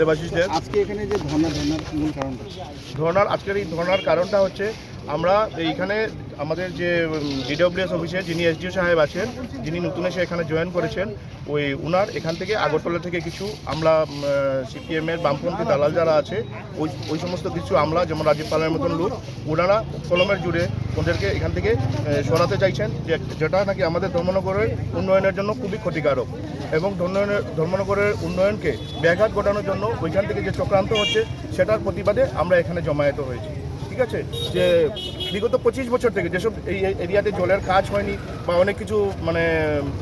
দেবাশিসদের। আজকে এখানে যে ধর্ণা ধর্ণার মূল কারণটা। ধর্নার আজকের এই ধর্নার কারণটা হচ্ছে আমরা এইখানে আমাদের যে ডিডব্লিউএস অফিসে যিনি এসডিও সাহেব আছেন, যিনি নতুন এসে এখানে জয়েন করেছেন, ওই উনার এখান থেকে আগরতলা থেকে কিছু আমরা সিপিএমের বামপন্থী দালাল যারা আছে, ওই ওই সমস্ত কিছু আমলা, যেমন রাজীব পালের মতন লোক ওনারা কলমের জুড়ে ওদেরকে এখান থেকে সরাতে চাইছেন যে, যেটা নাকি আমাদের ধর্মনগরের উন্নয়নের জন্য খুবই ক্ষতিকারক এবং ধর্মনগরের ধর্মনগরের উন্নয়নকে ব্যাঘাত ঘটানোর জন্য ওইখান থেকে যে চক্রান্ত হচ্ছে, সেটার প্রতিবাদে আমরা এখানে জমায়েত হয়েছি। ঠিক আছে? যে বিগত পঁচিশ বছর থেকে যেসব এই এরিয়াতে জলের কাজ হয়নি বা অনেক কিছু মানে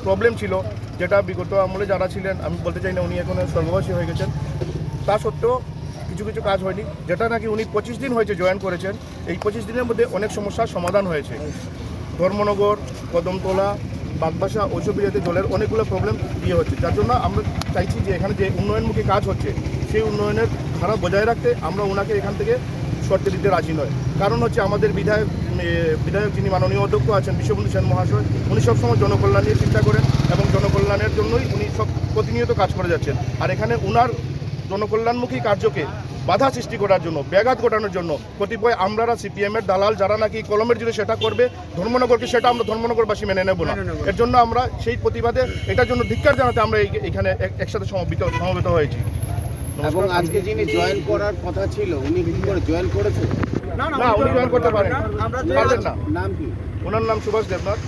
প্রবলেম ছিল, যেটা বিগত আমলে যারা ছিলেন, আমি বলতে চাই না উনি এখন স্বর্গবাসী হয়ে গেছেন, তা সত্ত্বেও কিছু কিছু কাজ হয়নি। যেটা নাকি উনি পঁচিশ দিন হয়েছে জয়েন করেছেন, এই পঁচিশ দিনের মধ্যে অনেক সমস্যার সমাধান হয়েছে। ধর্মনগর, কদমতলা, বাগবাসা ওইসব এরিয়াতে জলের অনেকগুলো প্রবলেম ইয়ে হচ্ছে। যার জন্য আমরা চাইছি যে এখানে যে উন্নয়নমুখী কাজ হচ্ছে, সেই উন্নয়নের ধারা বজায় রাখতে আমরা ওনাকে এখান থেকে সরতে দিতে রাজি নয়। কারণ হচ্ছে আমাদের বিধায়ক বিধায়ক যিনি মাননীয় অধ্যক্ষ আছেন বিশ্ববন্ধু সেন মহাশয় উনি সবসময় জনকল্যাণ নিয়ে চিন্তা করেন এবং জনকল্যাণের জন্যই উনি সব প্রতিনিয়ত কাজ করে যাচ্ছেন। আর এখানে উনার জনকল্যাণমুখী কার্যকে বাধা সৃষ্টি করার জন্য ব্যাঘাত ঘটানোর জন্য কতিপয় আমরারা সিপিএমের দালাল যারা নাকি কলমের জুড়ে সেটা করবে ধর্মনগরকে সেটা আমরা ধর্মনগরবাসী মেনে নেব না। এর জন্য আমরা সেই প্রতিবাদে এটার জন্য ধিক্কার জানাতে আমরা এই- এখানে এক- একসাথে সমবেত সমবেত হয়েছি। এবং আজকে যিনি জয়েন করার কথা ছিল উনি কি করে জয়েন করেছেন না উনি জয়েন করতে পারেন। না। নাম কি? ওনার নাম সুভাষ দেবনাথ।